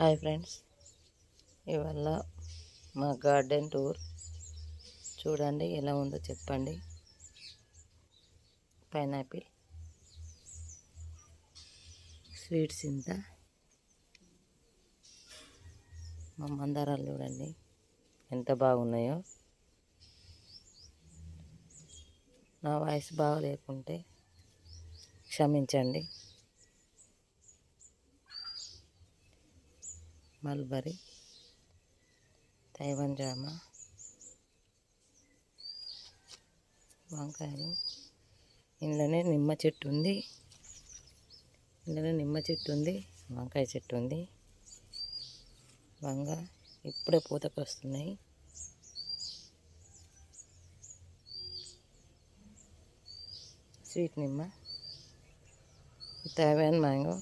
Hi friends. ఇవాళ మా garden tour. చూడండి ఎలా ఉందో చెప్పండి. పైనాపిల్. స్వీట్స్ ఇంత. మా మందారాలు చూడండి ఎంత బాగున్నాయో. నా వాయిస్ బాగా లేకుంటే క్షమించండి. మల్బరీ తైవన్ జామ వంకాయలు. ఇంట్లోనే నిమ్మ చెట్టు ఉంది. ఇంట్లోనే నిమ్మ చెట్టు ఉంది వంకాయ చెట్టు ఉంది. వంగ ఇప్పుడే పూతకు వస్తున్నాయి. స్వీట్ నిమ్మ తైవాన్ మ్యాంగో.